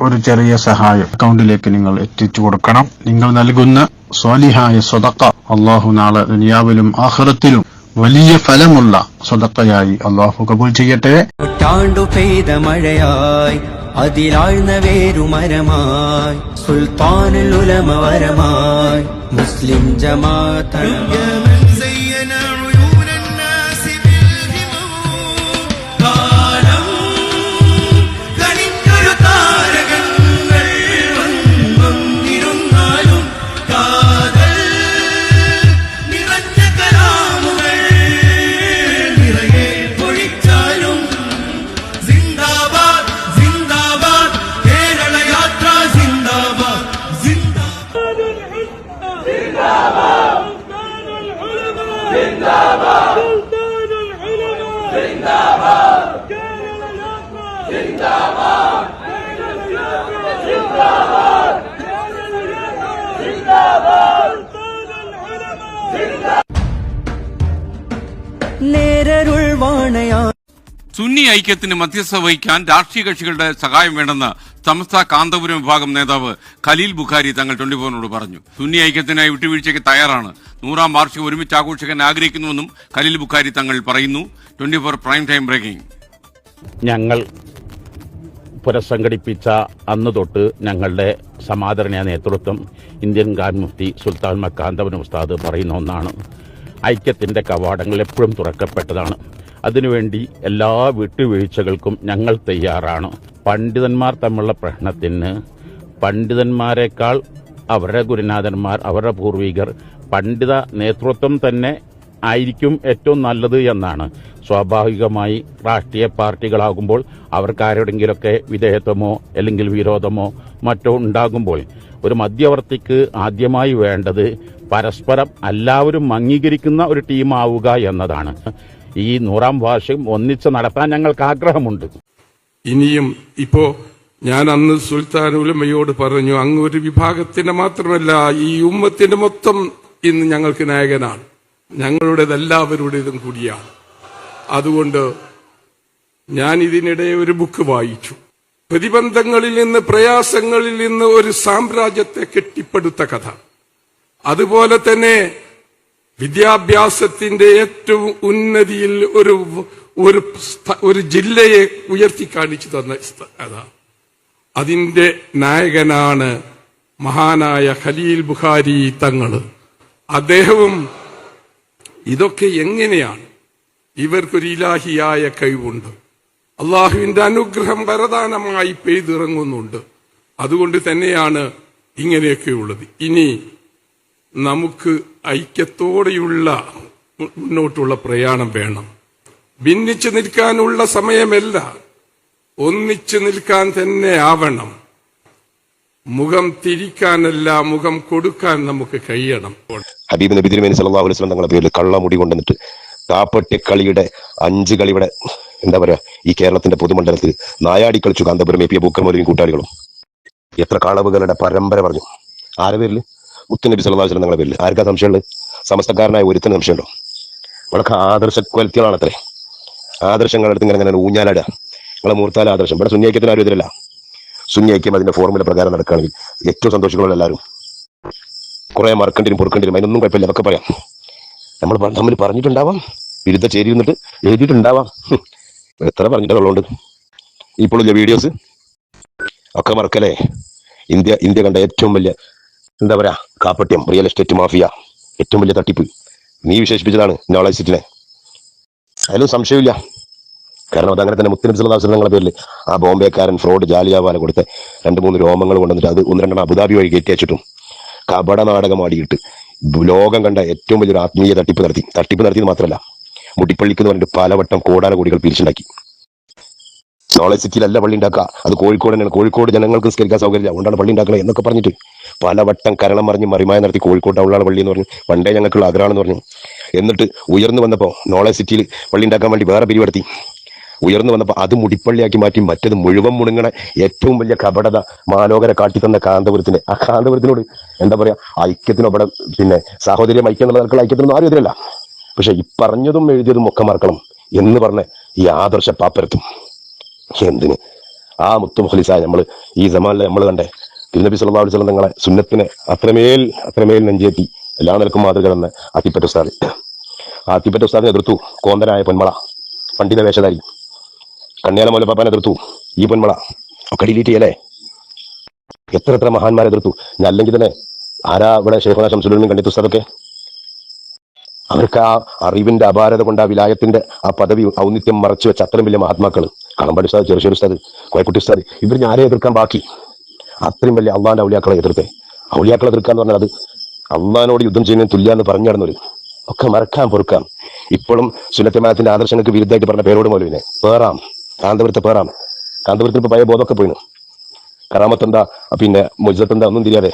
ഒരു ചെറിയ സഹായം. അക്കൗണ്ടിലേക്ക് നിങ്ങൾ എത്തിച്ചു കൊടുക്കണം. നിങ്ങൾ നൽകുന്ന സ്വാലിഹായ സ്വതക്ക അള്ളാഹു നാളെ ദുനിയാവിലും ആഹ്റത്തിലും വലിയ ഫലമുള്ള സ്വതക്കയായി അള്ളാഹു കബൂൽ ചെയ്യട്ടെ. പെയ്ത മഴയായി അതിലാഴ്ന്ന വേരുമരമായി സുൽത്താനുൽ ഉലമ വരമായി മുസ്ലിം ജമാഅത്ത് സുന്നി ഐക്യത്തിന് മധ്യസ്ഥ വഹിക്കാൻ രാഷ്ട്രീയ കക്ഷികളുടെ സഹായം വേണമെന്ന് സമസ്ത കാന്തപുരം വിഭാഗം നേതാവ് ഖലീൽ ബുഖാരി തങ്ങൾ ട്വന്റി ഫോറിനോട് പറഞ്ഞു. സുന്നി ഐക്യത്തിനായി വിട്ടുവീഴ്ചയ്ക്ക് തയ്യാറാണ്. നൂറാം വാർഷികം ഒരുമിച്ച് ആഘോഷിക്കാൻ ആഗ്രഹിക്കുന്നുവെന്നും ഖലീൽ ബുഖാരി തങ്ങൾ പറയുന്നു. Twenty four prime time breaking. ഞങ്ങൾ പുനഃസംഘടിപ്പിച്ച അന്ന് തൊട്ട് ഞങ്ങളുടെ സമാദരണീയ നേതൃത്വം ഇന്ത്യൻ ഖാൻ മുഫ്തി സുൽത്താൻ മക്കാന്തവൻ ഉസ്താദ് പറയുന്ന ഒന്നാണ്. ഐക്യത്തിന്റെ കവാടങ്ങൾ എപ്പോഴും തുറക്കപ്പെട്ടതാണ്. അതിനുവേണ്ടി എല്ലാ വിട്ടുവീഴ്ചകൾക്കും ഞങ്ങൾ തയ്യാറാണ്. പണ്ഡിതന്മാർ തമ്മിലുള്ള പ്രശ്നത്തിന് പണ്ഡിതന്മാരെക്കാൾ അവരുടെ ഗുരുനാഥന്മാർ അവരുടെ പൂർവികർ പണ്ഡിത നേതൃത്വം തന്നെ ആയിരിക്കും ഏറ്റവും നല്ലത് എന്നാണ്. സ്വാഭാവികമായി രാഷ്ട്രീയ പാർട്ടികളാകുമ്പോൾ അവർക്ക് ആരോടെങ്കിലൊക്കെ വിധേയത്വമോ അല്ലെങ്കിൽ വിരോധമോ മറ്റോ ഉണ്ടാകുമ്പോൾ ഒരു മധ്യവർത്തിക്ക് ആദ്യമായി വേണ്ടത് പരസ്പരം എല്ലാവരും അംഗീകരിക്കുന്ന ഒരു ടീമാവുക എന്നതാണ്. ഈ നൂറാം വാർഷികം ഒന്നിച്ച് നടത്താൻ ഞങ്ങൾക്ക് ആഗ്രഹമുണ്ട് ഇനിയും ഇപ്പോ ഞാൻ അന്ന് സുൽത്താൻ ഉലമയോട് പറഞ്ഞു അങ്ങ് ഒരു വിഭാഗത്തിന്റെ മാത്രമല്ല ഈ ഉമ്മത്തിന്റെ മൊത്തം ഇന്ന് ഞങ്ങൾക്ക് നായകനാണ്. ഞങ്ങളുടേതെല്ലാവരുടേതും കൂടിയാണ്. അതുകൊണ്ട് ഞാൻ ഇതിനിടെ ഒരു ബുക്ക് വായിച്ചു. പ്രതിബന്ധങ്ങളിൽ നിന്ന് പ്രയാസങ്ങളിൽ നിന്ന് ഒരു സാമ്രാജ്യത്തെ കെട്ടിപ്പടുത്ത കഥ. അതുപോലെ തന്നെ വിദ്യാഭ്യാസത്തിന്റെ ഏറ്റവും ഉന്നതിയിൽ ഒരു ഒരു ജില്ലയെ ഉയർത്തി കാണിച്ചു തന്ന കഥ അതിന്റെ നായകനാണ് മഹാനായ ഖലീൽ ബുഖാരി തങ്ങൾ. അദ്ദേഹവും ഇതൊക്കെ എങ്ങനെയാണ്? ഇവർക്കൊരു ഇലാഹിയായ കഴിവുണ്ട്. അള്ളാഹുവിന്റെ അനുഗ്രഹം വരദാനമായി പെയ്തിറങ്ങുന്നുണ്ട്. അതുകൊണ്ട് തന്നെയാണ് ഇങ്ങനെയൊക്കെയുള്ളത്. ഇനി നമുക്ക് ഐക്യത്തോടെയുള്ള മുന്നോട്ടുള്ള പ്രയാണം വേണം. ഭിന്നിച്ചു നിൽക്കാനുള്ള സമയമല്ല. ഒന്നിച്ചു നിൽക്കാൻ തന്നെ ആവണം. മുഖം തിരിക്കാനല്ല മുഖം കൊടുക്കാൻ നമുക്ക് കഴിയണം. ഹബീബ് നബി തിരുമേനി സല്ലല്ലാഹു അലൈഹി വസല്ലം തങ്ങളുടെ പേരിൽ കള്ളമുടി കൊണ്ടുവന്നിട്ട് കാപ്പട്ടി കളിയുടെ അഞ്ച് കളിയുടെ എന്താ പറയാ ഈ കേരളത്തിന്റെ പൊതുമണ്ഡലത്തിൽ നായാടി കളിച്ചു കാന്തപുരം എ പി ബൂക്കർമോലും കൂട്ടാളികളും. എത്ര കളവുകളുടെ പരമ്പര പറഞ്ഞു. ആരുടെ പേരിൽ മുത്തുനബി സല്ലല്ലാഹു അലൈഹി വസല്ലം തങ്ങളുടെ പേരിൽ ആർക്കാ സംശയമുണ്ട് സമസ്തക്കാരനായ ഒരുത്തിന് സംശയമുണ്ടോ? വളരെ ആദർശ ക്വാലിറ്റികളാണത്രേ ആദർശങ്ങളുടെ അടുത്ത് ഇങ്ങനെ ഇങ്ങനെ ഊഞ്ഞാലാടുക. നിങ്ങളെ മൂർത്താല ആദർശം. ഇവിടെ സുന്യൈക്യത്തിന് ആരും ഇതിലല്ല. സുന്യൈക്യം അതിന്റെ ഫോർമുല പ്രകാരം നടക്കുകയാണെങ്കിൽ ഏറ്റവും സന്തോഷിക്കുള്ള എല്ലാവരും. കുറെ മറക്കണ്ടിരും പൊറുക്കണ്ടിരും അതിനൊന്നും കുഴപ്പമില്ല. അതൊക്കെ പറയാം. നമ്മൾ തമ്മിൽ പറഞ്ഞിട്ടുണ്ടാവാം. വിരുദ്ധ ചേരി നിന്നിട്ട് എഴുതിയിട്ടുണ്ടാവാം. എത്ര പറഞ്ഞിട്ടുള്ളതുകൊണ്ട് ഇപ്പോഴുള്ള വീഡിയോസ് ഒക്കെ മറക്കല്ലേ? ഇന്ത്യ ഇന്ത്യ കണ്ട ഏറ്റവും വലിയ എന്താ പറയാ കാപ്പട്യം റിയൽ എസ്റ്റേറ്റ് മാഫിയ ഏറ്റവും വലിയ തട്ടിപ്പ്. നീ വിശേഷിപ്പിച്ചതാണ് നോളജ് സിറ്റിനെ അതിലും സംശയമില്ല കാരണം അത് അങ്ങനെ തന്നെ മുത്തനബി സല്ലല്ലാഹു അലൈഹി വസല്ലം പേരിൽ ആ ബോംബെക്കാരൻ ഫ്രോഡ് ജാലിയാവാല കൊടുത്ത രണ്ട് മൂന്ന് രോമങ്ങൾ കൊണ്ടുവന്നിട്ട് അത് ഒന്ന് രണ്ടെണ്ണം അബുദാബി വഴി കയറ്റി വെച്ചിട്ടും കപട നാടകമാടിയിട്ട് ലോകം കണ്ട ഏറ്റവും വലിയൊരു ആത്മീയ തട്ടിപ്പ് നടത്തി. തട്ടിപ്പ് നടത്തിയത് മാത്രമല്ല മുട്ടിപ്പള്ളിക്ക് എന്ന് പറഞ്ഞിട്ട് പലവട്ടം കോടാല കോടികൾ പിരിച്ചുണ്ടാക്കി. നോളജ് സിറ്റിയിലല്ല പള്ളി ഉണ്ടാക്കുക. അത് കോഴിക്കോട് തന്നെയാണ്. കോഴിക്കോട് ജനങ്ങൾക്ക് സ്കരിക്കാൻ സൗകര്യമില്ല. അതുകൊണ്ടാണ് പള്ളി ഉണ്ടാക്കുന്നത് എന്നൊക്കെ പറഞ്ഞിട്ട് പലവട്ടം കരണം പറഞ്ഞ് മറിമായ നടത്തി കോഴിക്കോട് ടൗണിലാണ് പള്ളി എന്ന് പറഞ്ഞു. പണ്ടേ ഞങ്ങൾക്കുള്ള ആഗ്രഹമാണെന്ന് പറഞ്ഞു. എന്നിട്ട് ഉയർന്നു വന്നപ്പോൾ നോളജ് സിറ്റിയിൽ പള്ളി ഉണ്ടാക്കാൻ വേണ്ടി വേറെ പിരിവെടുത്തി ഉയർന്നു വന്നപ്പോൾ അത് മുടിപ്പള്ളിയാക്കി മാറ്റി മറ്റത് മുഴുവൻ മുണുങ്ങണ ഏറ്റവും വലിയ കപടത മാലോകരെ കാട്ടിത്തന്ന കാന്തപുരത്തിന്റെ ആ കാന്തപുരത്തിനോട് എന്താ പറയാ? ഐക്യത്തിനോ ഇവിടെ പിന്നെ സാഹോദര്യം ഐക്യം എന്നുള്ള നിലക്കുള്ള ഐക്യത്തിനൊന്നും ആരും എതിരല്ല. പക്ഷെ ഈ പറഞ്ഞതും എഴുതിയതും ഒക്കെ മറക്കണം എന്ന് പറഞ്ഞ ഈ ആദർശ പാപ്പരത്തും. എന്തിന്? ആ മുത്തു മുഖലിസായ നമ്മൾ ഈ ജമാനിലെ നമ്മൾ കണ്ടേ. തിരുനബി സല്ലല്ലാഹു അലൈഹി വസല്ലം തങ്ങളെ സുന്നത്തിനെ അത്രമേൽ അത്രമേൽ നെഞ്ചേറ്റി എല്ലാ നിലക്കും മാതൃക തന്ന ആത്തിപ്പറ്റ ഉസ്താദ്. ആത്തിപ്പറ്റ ഉസ്താദിനെ എതിർത്തു. കോന്തനായ പൊന്മള. പണ്ഡിത വേഷധാരി. കണ്യാല മൗലപ്പാപ്പാനെ എതിർത്തു. ഈ പൊന്മള. ഒക്കെ ഡിലീറ്റ് എത്ര എത്ര മഹാന്മാരെ എതിർത്തു. ഞാൻ അല്ലെങ്കിൽ തന്നെ ആരാ ഇവിടെ ഷെയ്ഖുന ശംസുലിനും കണ്ടിട്ട് ഉസ്താദൊക്കെ? അവർക്ക് ആ അറിവിന്റെ അപാരത കൊണ്ട് ആ വിലായത്തിന്റെ ആ പദവി ഔന്നിത്യം മറച്ചു വെച്ച അത്രയും വലിയ മഹാത്മാക്കൾ കളമ്പാടി ഉസ്താദ് ചെറുശ്ശേരി ഉസ്താദ് കോയക്കുട്ടി ഉസ്താദ്. ഇവർ ഞാനെ എതിർക്കാൻ ബാക്കി? അത്രയും വലിയ അള്ളാന്റെ ഔലിയാക്കളെ എതിർത്തെ. ഔലിയാക്കളെ എതിർക്കുക എന്ന് പറഞ്ഞാൽ അത് അള്ളഹാനോട് യുദ്ധം ചെയ്യുന്നതിന് തുല്യാന്ന് പറഞ്ഞു നടന്നവര് ഒക്കെ മറക്കാൻ പൊറുക്കാം. ഇപ്പോഴും സുന്നത്തമാനത്തിന്റെ ആദർശങ്ങൾക്ക് വിരുദ്ധമായിട്ട് പറഞ്ഞ പേരോട് മൗലവിനെ. പേറാം. കാന്തപുരത്തെ പേറാം. കാന്തപുരത്തിന് ഇപ്പൊ പഴയ ബോധമൊക്കെ പോയിന്. കറാമത്തെന്താ? പിന്നെ മുജത്തെന്താ ഒന്നും തിരിയാതെ.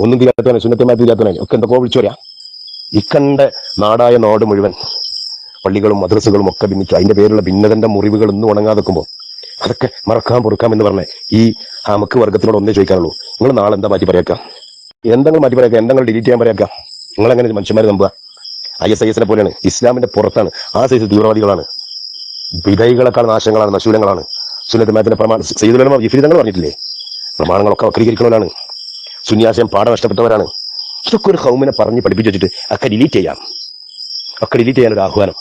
ഒന്നും തിരിയാത്തവനെ സുന്നത്തമാനത്തിൽ തിരിയാത്തവനെ ഒക്കെ എന്തൊക്കെ വിളിച്ചു പറയാം. ഇക്കണ്ട നാടായ നാട് മുഴുവൻ പള്ളികളും മദ്രസകളും ഒക്കെ ഭിന്നിച്ചു. അതിന്റെ പേരുള്ള ഭിന്നതന്റെ മുറിവുകൾ ഒന്നും ഉണങ്ങാതെ നിൽക്കുമ്പോൾ അതൊക്കെ മറക്കാൻ പൊറുക്കാം എന്ന് പറഞ്ഞ ഈ ഹമക്ക് വർഗത്തിനോട് ഒന്നേ ചോദിക്കാനുള്ളൂ നിങ്ങൾ നാളെ എന്താ മാറ്റി പറയാക്കാം? എന്തെങ്കിലും മാറ്റി പറയാക്കാം? എന്തെങ്കിലും ഡിലീറ്റ് ചെയ്യാൻ പറയാക്കാം? നിങ്ങൾ എങ്ങനെ മനുഷ്യന്മാരെ നമ്പുക? ഐ എസ് ഐ എസിനെ പോലെയാണ്. ഇസ്ലാമിന്റെ പുറത്താണ്. ആ സൈസ് തീവ്രവാദികളാണ്. വിധൈകളെക്കാൾ നാശങ്ങളാണ് നശൂലങ്ങളാണ്. സുന്നത്ത് പ്രമാണ പ്രമാണം വിഫലിതങ്ങൾ പറഞ്ഞിട്ടില്ലേ? പ്രമാണങ്ങളൊക്കെ വക്രീകരിക്കുന്നവരാണ്. സുന്യാസം പാഠം നഷ്ടപ്പെട്ടവരാണ്. ഇതൊക്കെ ഒരു ഹൗമിനെ പറഞ്ഞ് പഠിപ്പിച്ചു വെച്ചിട്ട് ഒക്കെ ഡിലീറ്റ് ചെയ്യാം. ഒക്കെ ഡിലീറ്റ് ചെയ്യാനൊരു ആഹ്വാനം.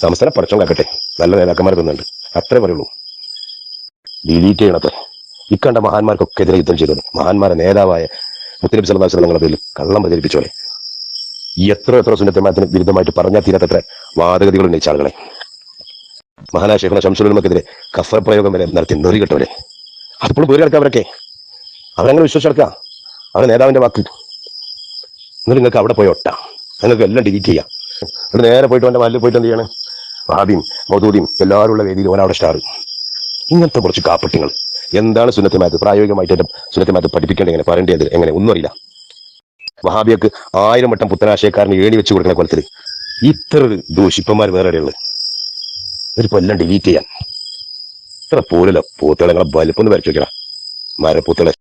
സംസ്ഥാനം പഠിച്ചോ കാക്കട്ടെ. നല്ല നേതാക്കന്മാർ തന്നുണ്ട് അത്രേ പറയുള്ളൂ. ഡിലീറ്റ് ചെയ്യണത്. ഇക്കണ്ട മഹാന്മാർക്കൊക്കെ എതിരെ യുദ്ധം ചെയ്തത് മഹാന്മാരെ നേതാവായ മുത്തനബി അലൈഹി വസല്ലം പേരിൽ കള്ളം പ്രചരിപ്പിച്ചോലെ എത്ര എത്ര സുന്നത്തമാത്തിന് വിരുദ്ധമായിട്ട് പറഞ്ഞാൽ തീരാത്തത്ര വാദഗതികൾ ഉന്നയിച്ച ആളുകളെ. മഹാനായ ഷെയ്ഖുന ശംസുലമക്കെതിരെ പ്രയോഗം വരെ നടത്തി നെറികെട്ടവരെ അപ്പോൾ പേര് കിടക്കാം അവരൊക്കെ. അവരങ്ങനെ വിശ്വസിച്ചെടുക്കുക അവരെ നേതാവിന്റെ വാക്ക്. എന്നിട്ട് നിങ്ങൾക്ക് അവിടെ പോയി ഒട്ടാം. നിങ്ങൾക്ക് എല്ലാം ഡിലീറ്റ് ചെയ്യാം. എന്നിട്ട് നേരെ പോയിട്ട് വന്റെ മല്ലിൽ പോയിട്ട് എന്ത് ചെയ്യണം? ആദ്യം മൗദൂദിയും എല്ലാവരുള്ള വേദിയിൽ ഒരാളുടെ സ്റ്റാർ ഇങ്ങനത്തെ കുറച്ച് കാപ്പട്ടിങ്ങൾ എന്താണ് സുനത്തിമാത് പ്രായോഗികമായിട്ട് സുനത്തിമാത് സുന്നത്തിമാത്ത് പഠിപ്പിക്കേണ്ടത് എങ്ങനെ? പറയേണ്ടത് എങ്ങനെ? ഒന്നും അറിയില്ല. വഹാബിയക്ക് ആയിരം വട്ടം പുത്തനാശയക്കാരന് ഏണി വെച്ച് കൊടുക്കുന്ന കൊലത്തിൽ ഇത്ര ദൂഷിപ്പന്മാർ വേറെ എവിടെയുള്ളത് ഒരു എല്ലാം ഡിലീറ്റ് ചെയ്യാൻ. ഇത്ര പോലല്ല പൂത്തളങ്ങളെ നിങ്ങളെ വലിപ്പം ഒന്ന് വരച്ചു വെക്കണം മരപ്പൂത്തളെ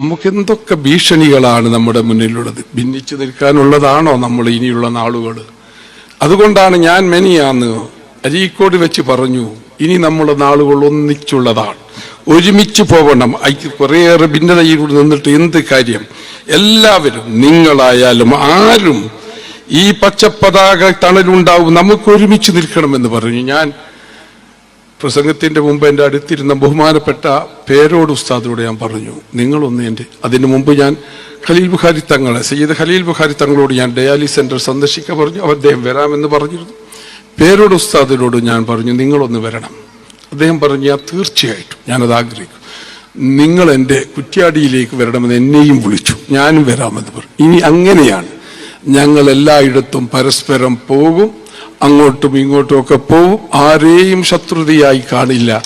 നമുക്ക് എന്തൊക്കെ ഭീഷണികളാണ് നമ്മുടെ മുന്നിലുള്ളത്? ഭിന്നിച്ചു നിൽക്കാനുള്ളതാണോ നമ്മൾ ഇനിയുള്ള നാളുകൾ അതുകൊണ്ടാണ് ഞാൻ മെനിയാന്ന് അരീക്കോട് വെച്ച് പറഞ്ഞു ഇനി നമ്മുടെ നാളുകൾ ഒന്നിച്ചുള്ളതാണ്. ഒരുമിച്ച് പോകണം. കുറേയേറെ ഭിന്നതയിലൂടെ നിന്നിട്ട് എന്ത് കാര്യം? എല്ലാവരും നിങ്ങളായാലും ആരും ഈ പച്ചപ്പതാക തണലുണ്ടാവും നമുക്ക് ഒരുമിച്ച് നിൽക്കണമെന്ന് പറഞ്ഞു. ഞാൻ പ്രസംഗത്തിന്റെ മുമ്പ് എന്റെ അടുത്തിരുന്ന ബഹുമാനപ്പെട്ട പേരോട് ഉസ്താദിനോട് ഞാൻ പറഞ്ഞു നിങ്ങളൊന്ന് എന്റെ അതിനു മുമ്പ് ഞാൻ ഖലീൽ ബുഖാരി തങ്ങളെ സയ്യിദ് ഖലീൽ ബുഖാരി തങ്ങളോട് ഞാൻ ഡയാലി സെന്റർ സന്ദർശിക്കാൻ പറഞ്ഞു. അവർ അദ്ദേഹം വരാമെന്ന് പറഞ്ഞിരുന്നു. പേരോട് ഉസ്താദിനോട് ഞാൻ പറഞ്ഞു നിങ്ങളൊന്ന് വരണം. അദ്ദേഹം പറഞ്ഞു ഞാൻ തീർച്ചയായിട്ടും ഞാനത് ആഗ്രഹിക്കും. നിങ്ങൾ എന്റെ കുറ്റ്യാടിയിലേക്ക് വരണമെന്ന് എന്നെയും വിളിച്ചു. ഞാനും വരാമെന്ന് പറഞ്ഞു. ഇനി അങ്ങനെയാണ് ഞങ്ങൾ എല്ലായിടത്തും പരസ്പരം പോകും അങ്ങോട്ടും ഇങ്ങോട്ടും ഒക്കെ പോവും ആരെയും ശത്രുതയായി കാണില്ല.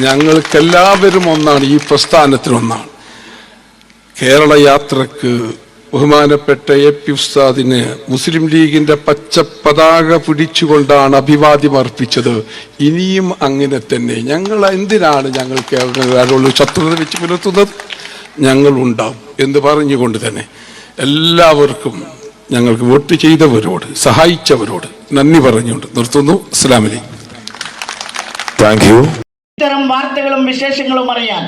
ഞങ്ങൾക്കെല്ലാവരും ഒന്നാണ് ഈ പ്രസ്ഥാനത്തിനൊന്നാണ് കേരള യാത്രയ്ക്ക് ബഹുമാനപ്പെട്ട എ പി ഉസ്താദിന് മുസ്ലിം ലീഗിന്റെ പച്ച പതാക പിടിച്ചുകൊണ്ടാണ് അഭിവാദ്യം അർപ്പിച്ചത്. ഇനിയും അങ്ങനെ തന്നെ. ഞങ്ങൾ എന്തിനാണ് ഞങ്ങൾ കേരള ശത്രുത വെച്ച് പുലർത്തുന്നത്? ഞങ്ങൾ ഉണ്ടാവും എന്ന് പറഞ്ഞുകൊണ്ട് തന്നെ എല്ലാവർക്കും ഞങ്ങൾക്ക് വോട്ട് ചെയ്തവരോട് സഹായിച്ചവരോട് നന്ദി പറഞ്ഞുകൊണ്ട് നിർത്തുന്നു. അസ്ലാമലി താങ്ക് യു. ഇത്തരം വാർത്തകളും വിശേഷങ്ങളും അറിയാൻ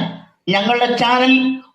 ഞങ്ങളുടെ ചാനൽ